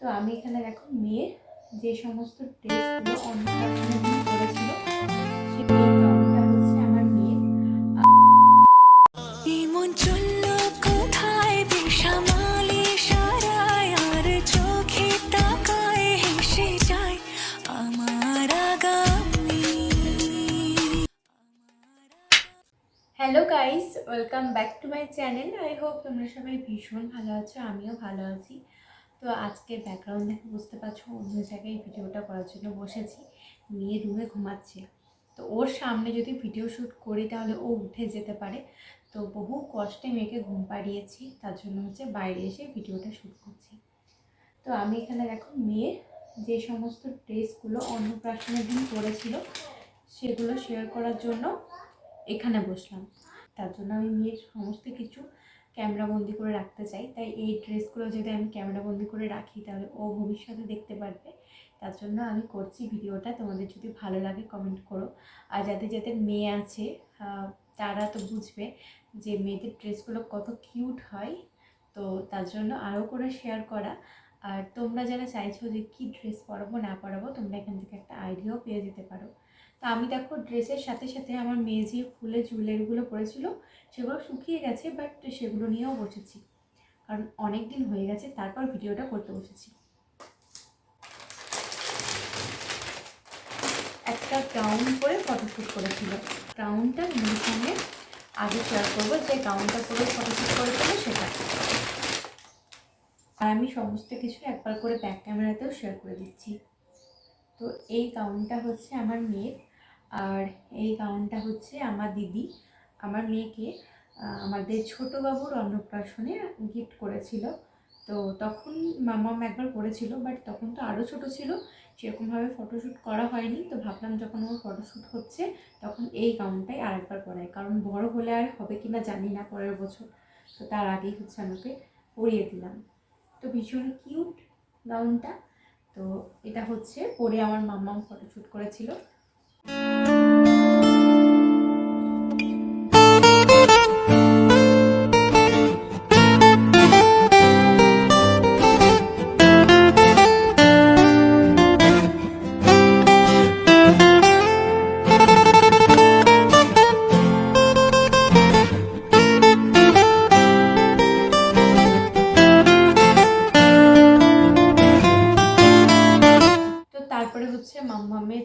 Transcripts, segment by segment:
তো আমি এখানে দেখো মেয়ের যে সমস্ত ড্রেসগুলো করেছিল hello guys welcome back to my channel I hope তোমরা সবাই ভীষণ ভালো আছো আমিও ভালো আছি। তো আজকে ব্যাকগ্রাউন্ড দেখে বুঝতে পারছ, অন্য জায়গায় ভিডিওটা করার জন্য বসেছি। মেয়ে রুমে ঘুমাচ্ছে। তো ওর সামনে যদি ভিডিও শ্যুট করি তাহলে ও উঠে যেতে পারে। তো বহু কষ্টে মেয়েকে ঘুম পাড়িয়েছি, তার জন্য হচ্ছে বাইরে এসে ভিডিওটা শ্যুট করছি। তো আমি এখানে দেখো মেয়ের যে সমস্ত ড্রেসগুলো অন্নপ্রাশনের দিন করেছিল সেগুলো শেয়ার করার জন্য এখানে বসলাম। তার জন্য আমি মেয়ের সমস্ত কিছু ক্যামেরাবন্দি করে রাখতে চাই। তাই এই ড্রেসগুলো যদি আমি ক্যামেরাবন্দি করে রাখি, তাহলে ও ভবিষ্যতে দেখতে পারবে। তার জন্য আমি করছি ভিডিওটা। তোমাদের যদি ভালো লাগে কমেন্ট করো। আর যাদের যাদের মেয়ে আছে তারা তো বুঝবে যে মেয়েদের ড্রেসগুলো কত কিউট হয়। তো তার জন্য আরও করে শেয়ার করা। আর তোমরা যারা চাইছো যে কী ড্রেস পরাবো, না পরাবো, তোমরা এখান থেকে একটা আইডিয়াও পেয়ে যেতে পারো। তা আমি দেখো ড্রেসের সাথে সাথে আমার মেয়ে যে ফুলের জুয়েলারিগুলো পরেছিল সেগুলো শুকিয়ে গেছে বাট সেগুলো নিয়েও বসেছি। কারণ অনেক দিন হয়ে গেছে, তারপর ভিডিওটা করতে বসেছি। একটা গাউন পরে ফটোশ্যুট করেছিল। গাউনটা মেয়ের সঙ্গে আগে শেয়ার করব, যে গাউনটা পরে ফটোশ্যুট করেছিল সেটা। আর আমি সমস্ত কিছু একবার করে ব্যাক ক্যামেরাতেও শেয়ার করে দিচ্ছি। তো এই গাউনটা হচ্ছে আমার মেয়ের আর এই গাউনটা হচ্ছে আমার দিদি, আমার মেয়েকে আমাদের ছোটো বাবুর অন্নপ্রাশনে গিফট করেছিল। তো তখন মামাম একবার করেছিল বাট তখন তো আরও ছোট ছিল, সেরকমভাবে ফটোশ্যুট করা হয়নি। তো ভাবলাম যখন ওর ফটোশ্যুট হচ্ছে, তখন এই গাউনটাই আরেকবার পরাই কারণ বড় হলে আর হবে কি না জানি না পরের বছর। তো তার আগেই হচ্ছে আমাকে পরিয়ে দিলাম। তো ভীষণ কিউট গাউনটা তো এটা হচ্ছে পরে আমার মাম্মাম ফটোশ্যুট করেছিল। তো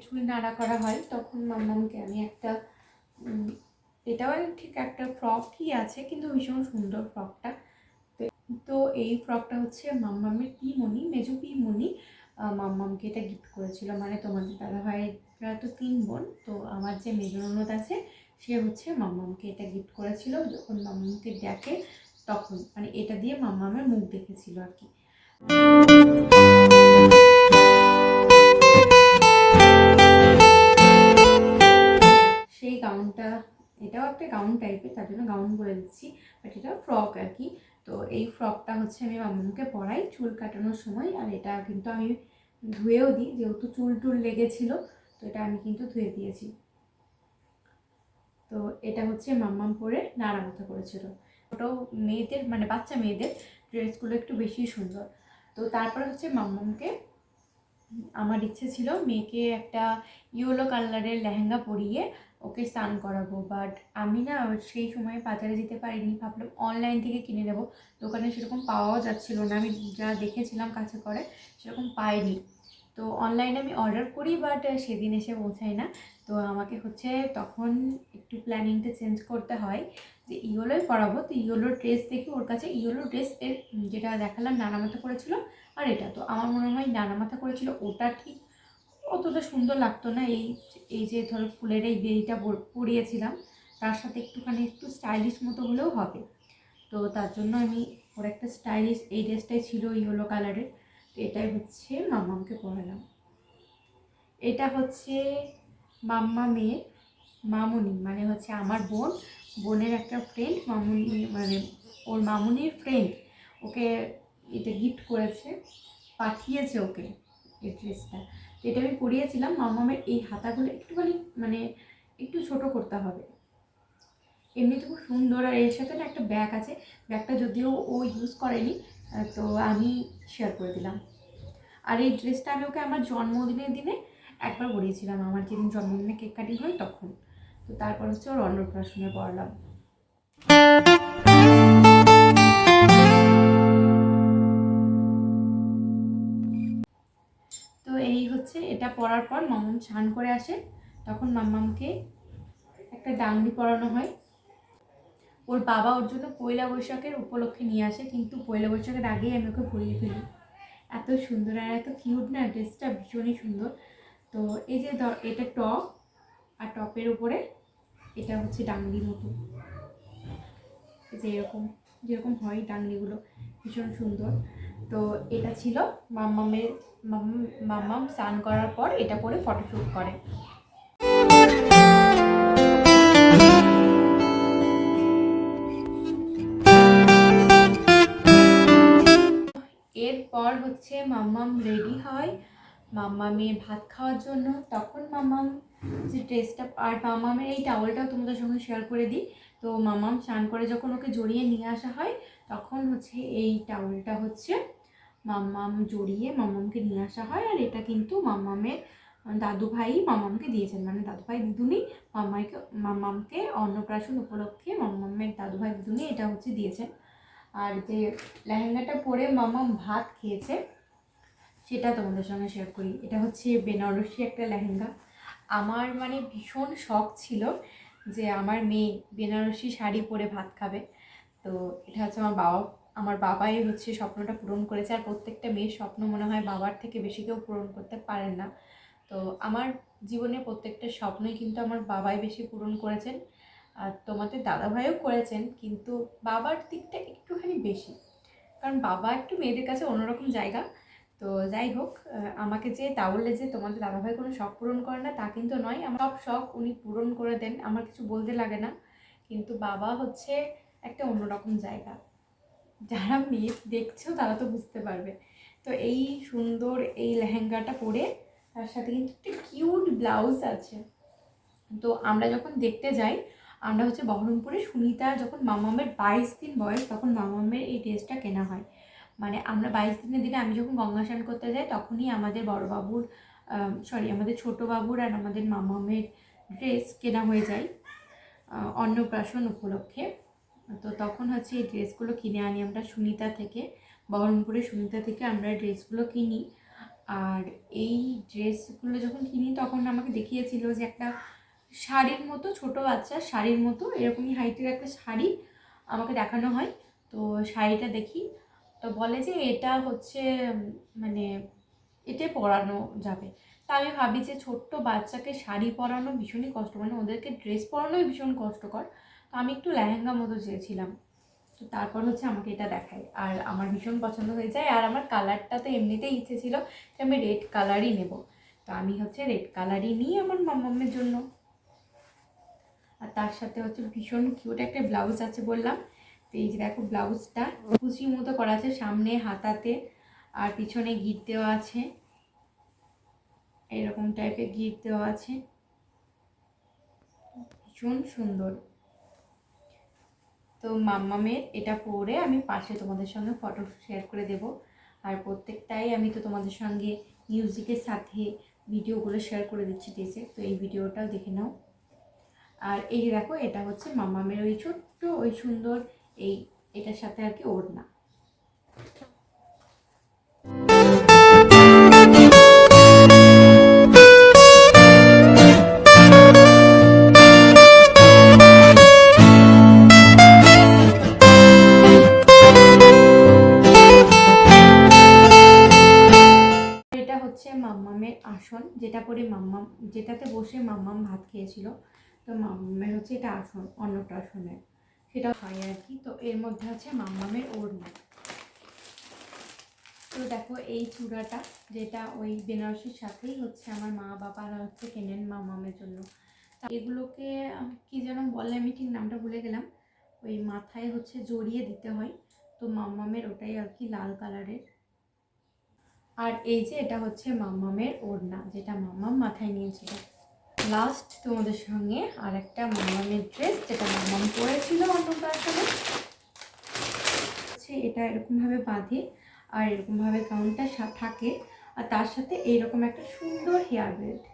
চুল নাড়া করা হয়, তখন মাম্মামকে আমি একটা এটাও ঠিক একটা ফ্রকই আছে, কিন্তু ভীষণ সুন্দর ফ্রকটা তো- এই ফ্রকটা হচ্ছে মাম্মামের পিমনি মেজো পিমনি মাম্মামকে এটা গিফট করেছিল। মানে তোমাদের দাদা ভাইরা তো তিন বোন, তো আমার যে মেজো ননদ আছে, সে হচ্ছে মাম্মামকে এটা গিফট করেছিল। যখন মাম্মামকে দেখে, তখন মানে এটা দিয়ে মাম্মামের মুখ দেখেছিল আর কি। এটাও একটা গাউন টাইপের তার জন্য গাউন বলে দিচ্ছি বাট এটা ফ্রক আর কি তো এই ফ্রকটা হচ্ছে আমি মামুকে পরাই চুল কাটানোর সময়, আর এটা কিন্তু আমি ধুয়েও দিই, যেহেতু চুল টুল লেগেছিল, তো এটা আমি কিন্তু ধুয়ে দিয়েছি। তো এটা হচ্ছে মাম্মাম পরে নাড়া মাথা করেছিল। ওটাও মেয়েদের মানে বাচ্চা মেয়েদের ড্রেসগুলো একটু বেশি সুন্দর। তো তারপরে হচ্ছে মাম্মামকে, আমার ইচ্ছে ছিল মেয়েকে একটা ইয়েলো কালারের লেহেঙ্গা পরিয়ে ওকে স্নান করাবো বাট আমি না সেই সময় বাজারে যেতে পারিনি, ভাবলাম অনলাইন থেকে কিনে নেব। দোকানে সেরকম পাওয়াও যাচ্ছিল না, আমি যা দেখেছিলাম কাছে করে সেরকম পাইনি। তো অনলাইনে আমি অর্ডার করি বাট সেদিন এসে পৌঁছায় না। তো আমাকে হচ্ছে তখন একটু প্ল্যানিংটা চেঞ্জ করতে হয়, যে ইয়েলোই পরাবো। তো ইয়েলো ড্রেস দেখি ওর কাছে ইয়োলো ড্রেস এর যেটা দেখালাম নানা মাথা করেছিল, আর এটা। তো আমার মনে হয় নানা মাথা করেছিল, ওটা ঠিক অতটা সুন্দর লাগতো না এই এই যে ধরো ফুলের এই বেরিটা পরিয়েছিলাম, তার সাথে একটুখানি একটু স্টাইলিশ মতো হলেও হবে। তো তার জন্য আমি ওর একটা স্টাইলিশ এই ড্রেসটাই ছিল ইয়েলো কালারের তো এটাই হচ্ছে মাম্মামকে পরালাম। এটা হচ্ছে মাম্মা মেয়ের মামুনি মানে হচ্ছে আমার বোন। বোনের একটা ফ্রেন্ড মামুনি মানে ওর মামুনির ফ্রেন্ড ওকে এটা গিফট করেছে, পাঠিয়েছে ওকে। এই ড্রেসটা এটা আমি পরিয়েছিলাম মামামের এই হাতাগুলো একটুখানি মানে একটু ছোট করতে হবে। এমনিতে খুব সুন্দর, আর এর সাথে না একটা ব্যাগ আছে। ব্যাগটা যদিও ও ইউজ করেনি তো আমি শেয়ার করে দিলাম। আর এই ড্রেসটা আমি ওকে আমার জন্মদিনের দিনে একবার পরিয়েছিলাম আমার যেদিন জন্মদিনে কেক কাটিং হয় তখন। তো তারপর হচ্ছে ওর অন্নপ্রাশনে পড়লাম এটা পরার পর মাম্মাম স্নান করে আসে। তখন মাম্মামকে একটা ডাংরি পরানো হয়। ওর বাবা ওর জন্য পয়লা বৈশাখের উপলক্ষে নিয়ে আসে, কিন্তু পয়লা বৈশাখের আগেই আমি ওকে পরিয়ে ফেলি। এত সুন্দর আর এত কিউট না, ড্রেসটা ভীষণই সুন্দর। তো এই যে এটা টপ, আর টপের উপরে এটা হচ্ছে ডাংরির মতো। যে এরকম, যেরকম হয় ডাংরিগুলো, ভীষণ সুন্দর। তো এটা ছিল মাম্মামের মাম্মাম স্নান করার পর এটা পরে ফটোশ্যুট করে। এরপর হচ্ছে মাম্মাম রেডি হয় মাম্মামে ভাত খাওয়ার জন্য। তখন মাম্মাম যে ড্রেসটা আর মাম্মামের এই টাওয়ালটাও তোমাদের সঙ্গে শেয়ার করে দিই। তো মাম্মাম স্নান করে যখন ওকে জড়িয়ে নিয়ে আসা হয়, তখন হচ্ছে এই টাওয়ালটা হচ্ছে মাম্মাম জড়িয়ে মাম্মামকে নিয়ে আসা হয়, আর এটা কিন্তু মাম্মামের দাদু ভাই মাম্মামকে দিয়েছেন। মানে দাদু ভাই দিদুনি মাম্মাইকে, মাম্মামকে অন্নপ্রাশন উপলক্ষে মাম্মামের দাদু ভাই দিদুনি এটা হচ্ছে দিয়েছেন। আর যে লেহেঙ্গাটা পরে মাম্মাম ভাত খেয়েছে, সেটা তোমাদের সঙ্গে শেয়ার করি। এটা হচ্ছে বেনারসি একটা লেহেঙ্গা। আমার মানে ভীষণ শখ ছিল যে আমার মেয়ে বেনারসি শাড়ি পরে ভাত খাবে। তো এটা হচ্ছে আমার বাবা আমার বাবাই হচ্ছে স্বপ্নটা পূরণ করেছে আর প্রত্যেকটা মেয়ের স্বপ্ন মনে হয় বাবার থেকে বেশি কেউ পূরণ করতে পারেন না। তো আমার জীবনে প্রত্যেকটা স্বপ্নই কিন্তু আমার বাবাই বেশি পূরণ করেছেন। আর তোমাদের দাদাভাইও করেছেন, কিন্তু বাবার দিকটা একটুখানি বেশি। কারণ বাবা একটু মেয়েদের কাছে অন্যরকম জায়গা। তো যাই হোক আমাকে যে তাহলে যে তোমাদের দাদাভাই কোনো শখ পূরণ করে না, তা কিন্তু নয়। আমার সব শখ উনি পূরণ করে দেন, আমার কিছু বলতে লাগে না। কিন্তু বাবা হচ্ছে একটা অন্যরকম জায়গা। যারা মেয়ে দেখছ, তারা তো বুঝতে পারবে। তো এই সুন্দর এই লেহেঙ্গাটা পরে তার সাথে কিন্তু একটা কিউট ব্লাউজ আছে। তো আমরা যখন দেখতে যাই, আমরা হচ্ছে বহরমপুরে সুনিতা যখন মামামের বাইশ দিন বয়স, তখন মামামের এই ড্রেসটা কেনা হয়। মানে আমরা বাইশ দিনের দিনে আমি যখন গঙ্গা স্নান করতে যাই, তখনই আমাদের বড়বাবুর সরি আমাদের বাবুর আর আমাদের মামামের ড্রেস কেনা হয়ে যায় অন্নপ্রাশন উপলক্ষে। তো তখন হচ্ছে এই ড্রেসগুলো কিনে আনি আমরা সুনিতা থেকে, বহরমপুরে সুনিতা থেকে আমরা ড্রেসগুলো কিনি। আর এই ড্রেসগুলো যখন কিনি তখন আমাকে দেখিয়েছিল যে একটা শাড়ির মতো, ছোট বাচ্চা শাড়ির মতো, এরকমই হাইটের একটা শাড়ি আমাকে দেখানো হয়। তো শাড়িটা দেখি, তো বলে যে এটা হচ্ছে মানে এতে পরানো যাবে। তা আমি ভাবি যে ছোট্ট বাচ্চাকে শাড়ি পরানো ভীষণই কষ্ট মানে ওদেরকে ড্রেস পরানোই ভীষণ কষ্টকর। তো আমি একটু লেহেঙ্গা মতো চেয়েছিলাম। তো তারপর হচ্ছে আমাকে এটা দেখায়। আর আমার ভীষণ পছন্দ হয়ে যায়। আর আমার কালারটা তো এমনিতেই ইচ্ছে ছিল যে আমি রেড কালারই নেব। তো আমি হচ্ছে রেড কালারই নিই আমার মামামের জন্য। আর তার সাথে হচ্ছে ভীষণ কিউট একটা ব্লাউজ আছে বললাম। তো এই যে দেখো ব্লাউজটা কুচির মতো করা আছে সামনে, হাতাতে, আর পিছনে গিট দেওয়া আছে। এরকম টাইপের গিট দেওয়া আছে। ভীষণ সুন্দর। তো মাম্মামের এটা পরে আমি পাশে তোমাদের সঙ্গে ফটো শেয়ার করে দেব। আর প্রত্যেকটাই আমি তো তোমাদের সঙ্গে মিউজিকের সাথে ভিডিওগুলো শেয়ার করে দিচ্ছি দেশে তো এই ভিডিওটাও দেখে নাও। আর এই দেখো, এটা হচ্ছে মাম্মামের ওই ছোট্ট, ওই সুন্দর এই, এটার সাথে আর কি ওড়না। মাম্মাম, যেটাতে বসে মাম্মাম ভাত খেয়েছিল, তো মাম্মামের হচ্ছে এটা আসন, অন্নপ্রাশনের। সেটা হয় আর কি, তো এর মধ্যে আছে মাম্মামের ওড়না। তো দেখো এই চূড়াটা, যেটা ওই বেনারসির সাথেই হচ্ছে আমার মা বাবারা হচ্ছে কেনেন মামামের জন্য। এগুলোকে কি যেন বলে, আমি ঠিক নামটা ভুলে গেলাম। ওই মাথায় হচ্ছে জড়িয়ে দিতে হয়, তো মাম্মামের ওটাই আর কি লাল কালারের। আর এই যে এটা হচ্ছে মাম্মামের ওড়না, যেটা মাম্মাম মাথায় নিয়েছিল। লাস্ট তোমাদের সঙ্গে আর একটা মাম্মামের ড্রেস যেটা মাম্মাম পরেছিল অন্নপ্রাশনে হচ্ছে এটা এরকমভাবে বাঁধে আর এরকমভাবে গাউনটা থাকে। আর তার সাথে এইরকম একটা সুন্দর হেয়ার বেল্ট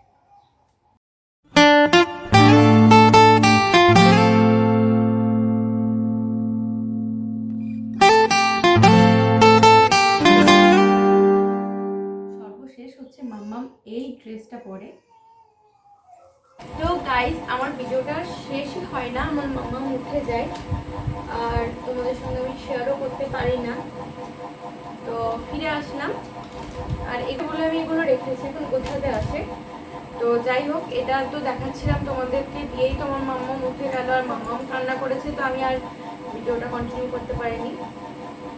এই ড্রেসটা পরে। তো গাইস আমার ভিডিওটা শেষই হয় না, আমার মাম্মাম উঠে যায়। আর তোমাদের সঙ্গে আমি শেয়ারও করতে পারি না। তো ফিরে আসলাম। আর এগুলো আমি এগুলো রেখেছি, এখন গোছাতে আছে? তো যাই হোক, এটা তো দেখাচ্ছিলাম তোমাদেরকে, দিয়েই তোমার মাম্মা উঠে গেল, আর মাম্মাম কান্না করেছে, তো আমি আর ভিডিওটা কন্টিনিউ করতে পারিনি।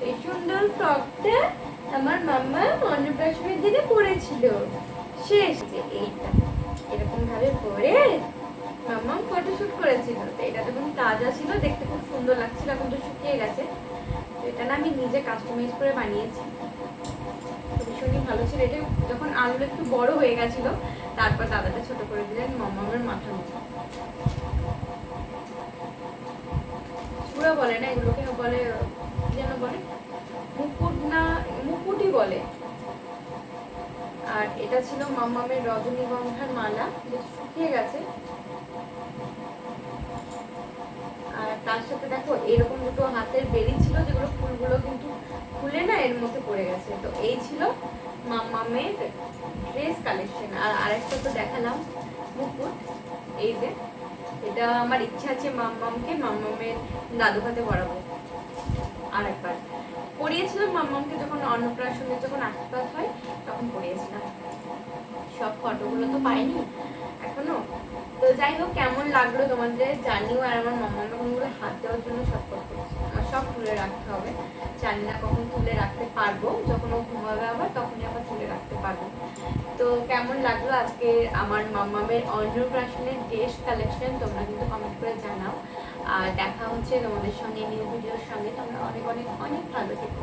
এই সুন্দর ফ্রকটা আমার মাম্মা অন্নপ্রাশনের দিনে পরেছিল। শেষ যে এরকম ভাবে পরে মাম্মা ফটোশুট করেছিল। এটা তখন তাজা ছিল, দেখতে খুব সুন্দর লাগছিল, এখন তো শুকিয়ে গেছে। তো এটা না আমি নিজে কাস্টমাইজ করে বানিয়েছি। ভীষণই ভালো ছিল। এটা যখন আলু একটু বড় হয়ে গেছিল, তারপর দাদাটা ছোট করে দিলেন মামামের মাথার মতো পুরো বলে না, এগুলোকে বলে, যেন বলে মুকুট না মুকুটই বলে। আর এটা ছিল মাম্মামের রজনীগন্ধার মালা শুকিয়ে গেছে। আর তার সাথে দেখো, এরকম দুটো হাতের বেরি ছিল, যেগুলো ফুলগুলো কিন্তু খুলে না এর মধ্যে পড়ে গেছে। তো এই ছিল মাম্মামের ড্রেস কালেকশন আর আরেকটা তো দেখালাম, মুকুট। এই যে, এটা আমার ইচ্ছা আছে মাম্মামকে মাম্মামের দাদু হাতে পরাবো। আর একবার পড়িয়েছিলাম, মাম্মামকে যখন অন্নপ্রাশনে যখন আশীর্বাদ হয়, তখন পড়িয়েছিলাম। সব ফটোগুলো তো পাইনি এখনও। তো যাই হোক, কেমন লাগল তোমাদের জানিও, আর আমার মাম্মা ওগুলো হাত দেওয়ার জন্য সব করতে সব তুলে রাখতে হবে। জানি না কখন তুলে রাখতে পারব, যখন ও ঘুমাবে আবার তখনই আবার তুলে রাখতে পারব। তো কেমন লাগল আজকে আমার মাম্মামের অন্নপ্রাশনের ড্রেস কালেকশন তোমরা কিন্তু কমেন্ট করে জানাও। আর দেখা হচ্ছে তোমাদের সঙ্গে নিউ ভিডিওর সঙ্গে। অনেক অনেক ভালো থেকো